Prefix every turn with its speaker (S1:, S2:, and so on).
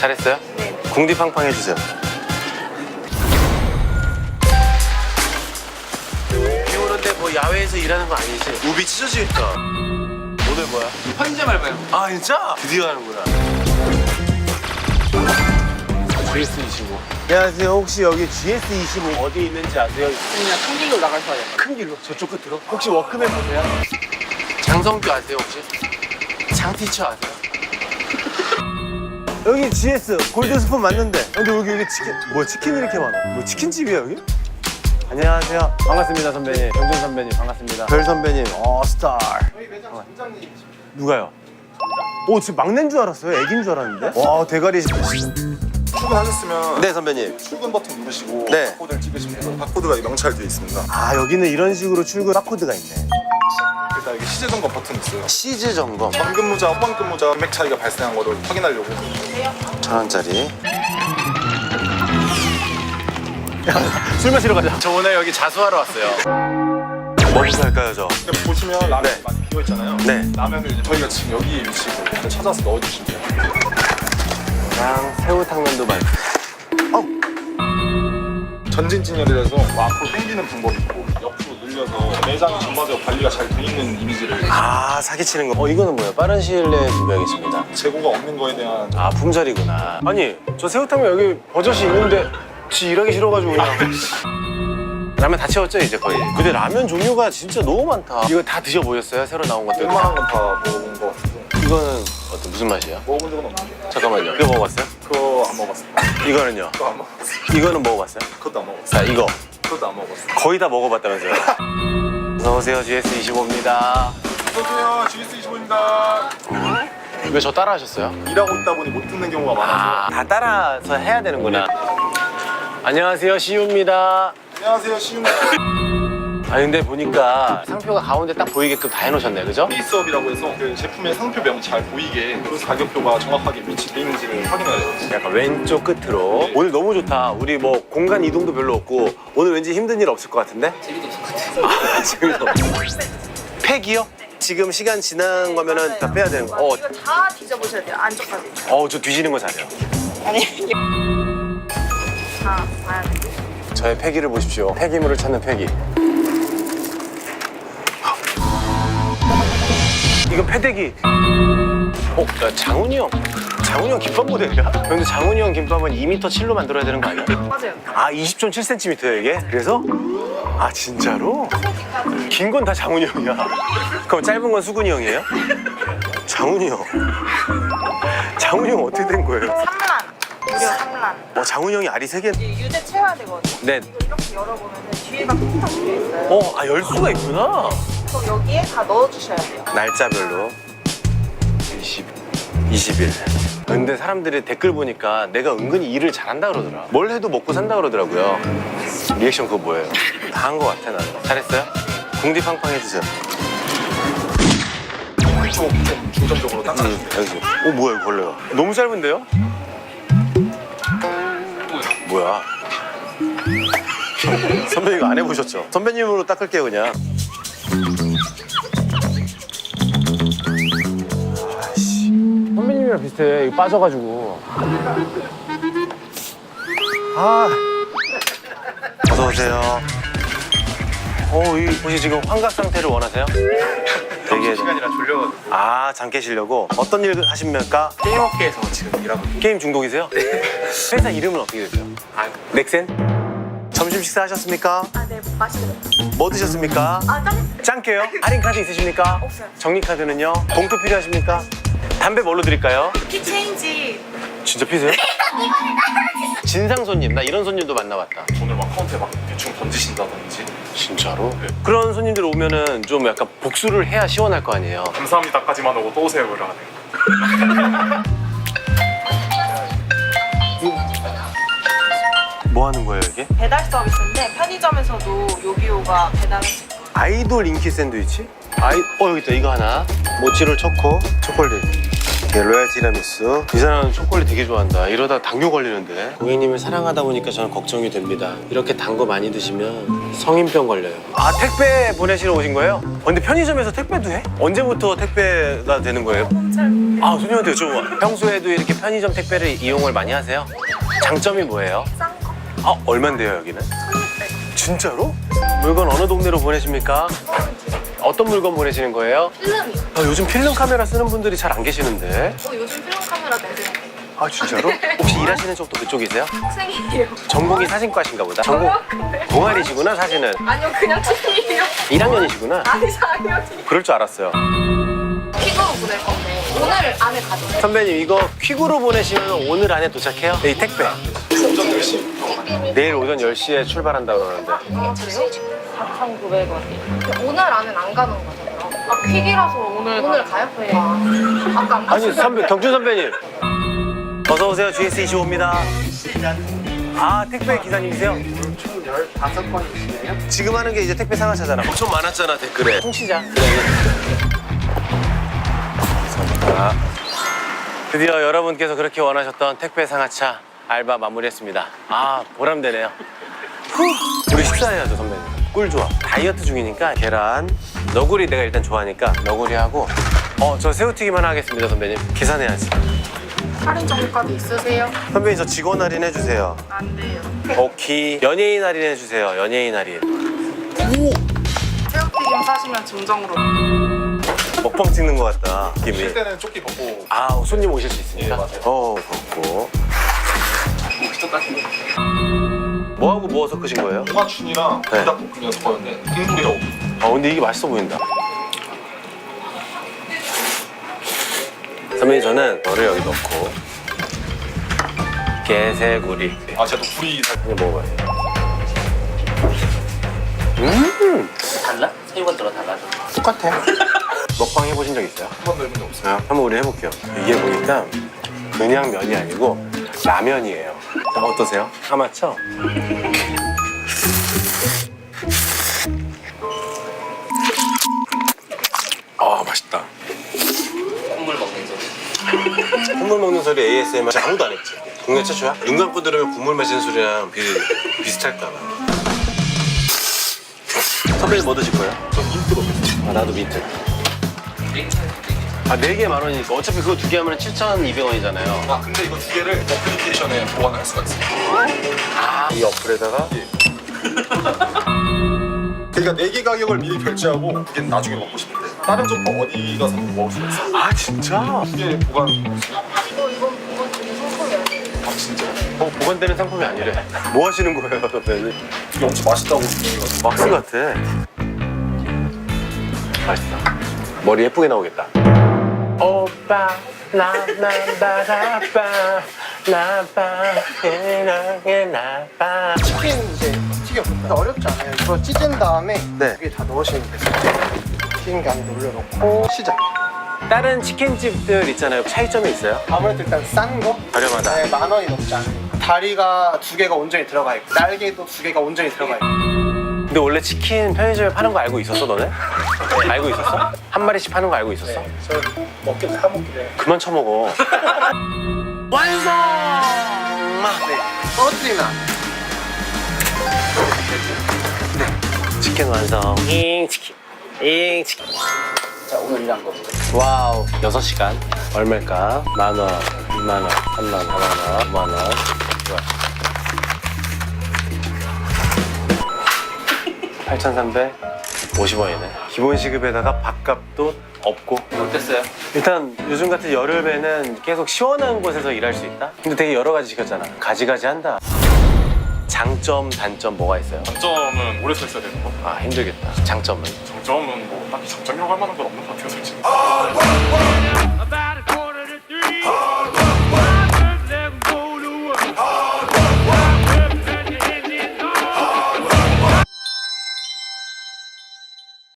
S1: 잘했어요?
S2: 네.
S1: 궁디팡팡 해주세요. 비 오는데 뭐 야외에서 일하는 거 아니지? 우비 찢어지겠다. 오늘 뭐야?
S3: 편의점 알바요.
S1: 아 진짜? 드디어 하는구나. GS25. 안녕하세요. 혹시 여기 GS25 어디 있는지 아세요?
S3: 그냥 큰 길로 나가셔야 돼요.
S1: 큰 길로 저쪽 끝으로? 혹시 워크맨 보세요? 장성규 아세요 혹시? 장티처 아세요? 여기 GS 골드 스푼 맞는데. 근데 여기 여기 치킨 뭐 치킨이 이렇게 많아? 뭐 치킨집이야 여기? 안녕하세요.
S4: 반갑습니다 선배님. 정준 선배님 반갑습니다.
S1: 별 선배님. 어 스타
S3: 저희 매장 점장님.
S1: 누가요? 오 지금 막내인 줄 알았어요. 애기인 줄 알았는데? 와 대가리.
S5: 출근하셨으면
S1: 네 선배님.
S5: 출근 버튼 누르시고
S1: 네.
S5: 바코드를 찍으시면. 바코드가 명찰되어 있습니다.
S1: 아 여기는 이런 식으로 출근 바코드가 있네
S5: 일단 여기 시제 점검 버튼 있어요.
S1: 시즈 점검
S5: 반근무자, 후반근무자 금액 차이가 발생한 거를 확인하려고
S1: 천 원짜리 술 마시러 가자 저 오늘 여기 자수하러 왔어요 뭐부터 할까요 저?
S5: 근데 보시면 라면이
S1: 네.
S5: 많이 비어 있잖아요.
S1: 네.
S5: 라면을 이제 저희가 지금 여기 위치고 찾아서 넣어주시면 돼요.
S1: 랑 새우탕면도 많이
S5: 전진 진열이라서 뭐 앞으로 당기는 방법이 있고 옆으로 늘려서 매장 전반적으로 관리가 잘 돼 있는 이미지를
S1: 아 사기치는 거. 어 이거는 뭐예요? 빠른 시일 내에 준비하겠습니다.
S5: 재고가 없는 거에 대한
S1: 아 품절이구나. 아니 저 새우탕면 여기 버젓이 있는데 지 일하기 싫어가지고 그냥. 라면 다 채웠죠 이제 거의. 근데 라면 종류가 진짜 너무 많다. 이거 다 드셔보셨어요? 새로 나온 것들?
S5: 웬만한 건 다 먹어본 거 같아서
S1: 이거는 어떤 무슨 맛이야?
S5: 먹어본 적은 없는데
S1: 잠깐만요. 이거 먹어봤어요?
S5: 그거 안 먹어봤습니다.
S1: 이거는요?
S5: 그거 안 먹어봤어요.
S1: 이거는 먹어봤어요?
S5: 그것도 안 먹어봤어요.
S1: 자 이거
S5: 그것도 안 먹어봤어요.
S1: 거의 다 먹어봤다면서요? 어서 오세요 GS25입니다.
S5: 안녕하세요. GS25입니다.
S1: 왜 저 따라 하셨어요?
S5: 일하고 있다 보니 못 듣는 경우가 많아서
S1: 아, 다 따라서 해야 되는구나. 안녕하세요 시우입니다.
S5: 안녕하세요. 시윤입니다.
S1: 아 근데 보니까 상표가 가운데 딱 보이게끔 다 해놓으셨네 그죠?
S5: 페이스업이라고 해서 그 제품의 상표명 잘 보이게 그 가격표가 정확하게 위치돼 있는지를 확인해야 돼요.
S1: 약간 왼쪽 끝으로 오늘 너무 좋다 우리 뭐 공간 이동도 별로 없고 오늘 왠지 힘든 일 없을 것 같은데?
S3: 재미도 없을 것 같아요.
S1: 아 재밌어 팩이요? 지금 시간 지난 거면은 다 빼야 되는 거 어,
S2: 이거 다 뒤져보셔야 돼요. 안쪽까지.
S1: 어, 저 뒤지는 거 잘해요
S2: 아니. 다 봐야 돼.
S1: 저의 폐기를 보십시오 폐기물을 찾는 폐기 이건 패대기 어? 야, 장훈이 형 장훈이 형 김밥 모델이야? 근데 장훈이 형 김밥은 2m 7로 만들어야 되는 거 아니야?
S2: 맞아요.
S1: 아 20.7cm예요 이게? 그래서? 아 진짜로? 긴 건 다 장훈이 형이야 그럼 짧은 건 수근이 형이에요? 장훈이 형 장훈이 형 어떻게 된 거예요?
S2: 삼란. 무려 삼란.
S1: 어 장훈이 형이 알이 세개
S2: 이게 유대 채워야 되거든요.
S1: 네.
S2: 이거 이렇게 열어보면 뒤에가 통탕 비어 있어요.
S1: 어, 아, 열 수가 있구나.
S2: 그럼 여기에 다 넣어주셔야 돼요.
S1: 날짜별로 20, 20일. 근데 사람들이 댓글 보니까 내가 은근히 일을 잘한다 그러더라. 뭘 해도 먹고 산다 그러더라고요. 리액션 그거 뭐예요? 다 한 거 같아, 나는. 잘했어요? 궁디팡팡 해주세요.
S5: 좀, 좀 중점적으로 딱
S1: 음, 여기. 어, 뭐야, 이거 벌레가. 너무 짧은데요? 뭐야? 선배님 이거 안 해보셨죠? 선배님으로 닦을게요, 그냥.
S4: 선배님이랑 비슷해 이거 빠져가지고
S1: 아. 어서 오세요. 어, 이 혹시 지금 환각 상태를 원하세요? 되게
S5: 시간이라 졸려가지고
S1: 아, 잠 깨시려고 어떤 일 하십니까?
S5: 게임 업계에서 지금 일하고 있어요.
S1: 게임 중독이세요? 회사 이름은 어떻게 되세요?
S5: 아,
S1: 넥센? 점심 식사 하셨습니까?
S2: 아, 네. 드세요.
S1: 뭐 드셨습니까?
S2: 아, 짱.
S1: 짱깨요? 할인 카드 있으십니까?
S2: 없어요.
S1: 정리 카드는요? 봉투 필요하십니까? 담배 뭘로 드릴까요?
S2: 키 체인지.
S1: 진짜 피세요? 진상 손님, 나 이런 손님도 만나봤다.
S5: 돈을 막 카운트에 막 대충 던지신다든지
S1: 진짜로? 그런 손님들 오면은 좀 약간 복수를 해야 시원할 거 아니에요.
S5: 감사합니다까지만 오고 또 오세요 그러네
S1: 뭐 하는 거예요, 이게?
S2: 배달 서비스인데 편의점에서도 요기요가 배달을 수 있어요.
S1: 아이돌 인기 샌드위치? 아이, 어, 여기 있다. 이거 하나. 모찌롤 초코, 초콜릿. 이게 로얄 티라미수. 이 사람은 초콜릿 되게 좋아한다. 이러다 당뇨 걸리는데. 고객님을 사랑하다 보니까 저는 걱정이 됩니다. 이렇게 단 거 많이 드시면 성인병 걸려요. 아 택배 보내시러 오신 거예요? 어, 근데 편의점에서 택배도 해? 언제부터 택배가 되는 거예요? 아 손님한테 여쭤봐. 평소에도 이렇게 편의점 택배를 이용을 많이 하세요? 장점이 뭐예요?
S2: 싼 거.
S1: 아 얼만데요 여기는? 진짜로? 물건 어느 동네로 보내십니까? 어떤 물건 보내시는 거예요?
S6: 필름이 요.
S1: 아, 요즘 필름 카메라 쓰는 분들이 잘 안 계시는데.
S6: 어, 요즘 필름 카메라 되게
S1: 아 진짜로? 혹시 일하시는 쪽도 그쪽이세요?
S6: 학생이에요.
S1: 전공이 사진과신가 보다. 전공
S6: 저요? 근데
S1: 동아리시구나 사진은.
S6: 아니요 그냥 취미예요.
S1: 1학년이시구나.
S6: 아니 4학년이.
S1: 그럴 줄 알았어요.
S6: 퀵으로 보낼 건데 오늘 안에 가져요.
S1: 선배님 이거 퀵으로 보내시면 오늘 안에 도착해요? 이 택배.
S5: 오전 10시
S1: 내일 오전 10시에 출발한다고 그러는데.
S6: 아 그래요?
S2: 4,900원.
S6: 오늘 안은 안 가는 거잖아요.
S2: 아, 퀵이라서 오늘.
S6: 오늘 가요?
S2: 네.
S6: 아, 아까 안
S1: 아니
S6: 갔어요.
S1: 선배 경준 선배님. 어서 오세요 GS25입니다. 아 택배 기사님이세요?
S3: 총 15건이시네요.
S1: 지금 하는 게 이제 택배 상하차잖아. 엄청 많았잖아 댓글에. 홍시자. 그래. 감사합니다. 드디어 여러분께서 그렇게 원하셨던 택배 상하차 알바 마무리했습니다. 아 보람되네요. 후. 우리 식사해야죠 선배님. 꿀 좋아. 다이어트 중이니까 계란, 너구리 내가 일단 좋아하니까 너구리 하고. 어 저 새우튀김 하나 하겠습니다 선배님. 계산해야지.
S6: 할인 정보까지 있으세요?
S1: 선배님 저 직원 할인 해주세요.
S6: 안 돼요.
S1: 오키 연예인 할인 해주세요. 연예인 할인.
S6: 새우튀김 사시면 증정으로.
S1: 먹방 찍는 것 같다 느낌이.
S5: 쉴 때는 조끼 벗고
S1: 아 손님 오실 수 있으니까.
S5: 예, 맞아요.
S1: 어 벗고. 뭐 하고 뭐 섞으신 거예요?
S5: 무마춘이랑
S1: 네.
S5: 불닭볶음면 섞었는데 국물이라고
S1: 아 근데 이게 맛있어 보인다. 선배님 저는 너를 여기 넣고 게세구리
S5: 아 제가 또 불이 살
S1: 한번 먹어봐요.
S7: 달라? 새우가 들어 달라져.
S1: 똑같아. 먹방 해보신 적 있어요?
S5: 한 번도 해본 적 없어요
S1: 아, 한번 우리 해볼게요. 이게 보니까 그냥 면이 아니고 라면이에요. 자, 어떠세요? 아 맞죠? 아 맛있다.
S7: 콧물 먹는 소리.
S1: 콧물 먹는 소리 ASMR 아무도 안 했지. 국내 최초야? 눈 감고 들으면 국물 마시는 소리랑 비, 비슷할까 봐. 선배님 뭐 드실 거예요?
S5: 전 인트 먹겠어요
S1: 아 나도 민트. 아 네 개 만 원이니까 어차피 그거 두 개 하면 7,200원이잖아요.
S5: 아 근데 이거 두 개를 어플리케이션에 보관할 수가 있어요
S1: 이 어플에다가
S5: 그러니까 네 개 가격을 미리 결제하고 이게 나중에 먹고 싶은데 다른 점포 어디 가서 먹을 수가 있어요
S1: 아 진짜?
S5: 두 개 보관
S6: 이거 이건 이건 되게 상품이 아니에요.
S5: 아 진짜
S1: 어, 보관되는 상품이 아니래. 뭐 하시는 거예요, 선배님?
S5: 이게 엄청 맛있다고 분명히
S1: 막스 같아. 맛있다. 머리 예쁘게 나오겠다. 오빠, 나나나라빠, 나빠, 해나게 나빠.
S3: 치킨 이제 튀겨 볼까요? 어렵지 않아요. 이거 찢은 다음에
S1: 네.
S3: 여기 다 넣으시면 돼요. 튀긴 게 안에 올려놓고 시작.
S1: 다른 치킨집들 있잖아요. 차이점이 있어요?
S3: 아무래도 일단 싼 거?
S1: 저렴하다.
S3: 네, 만 원이 넘지 않아요. 다리가 두 개가 온전히 들어가 있고 날개도 두 개가 온전히 들어가 있고
S1: 근데 원래 치킨 편의점에 파는 거 알고 있었어, 너네? 알고 있었어? 한 마리씩 파는 거 알고 있었어?
S3: 네, 저 먹기도 사먹기도 해요.
S1: 그만 처먹어. 완성!
S3: 네, 떨어뜨리면 안 돼요.
S1: 치킨 완성. 잉 치킨. 잉 치킨.
S7: 자 오늘 일한 거.
S1: 와우. 6시간. 얼마일까? 만 원, 2만 원, 3만 원, 4만 원, 5만 원. 좋아. 8,350원이네. 기본 시급에다가 밥값도 없고.
S7: 어땠어요?
S1: 일단 요즘 같은 여름에는 계속 시원한 곳에서 일할 수 있다? 근데 되게 여러 가지 시켰잖아. 가지가지 한다. 장점, 단점 뭐가 있어요?
S5: 장점은 오래 서 있어야 되는 거
S1: 아, 힘들겠다. 장점은?
S5: 장점은 뭐 딱히 장점이라고 할 만한 건 없는 것 같아요 솔직히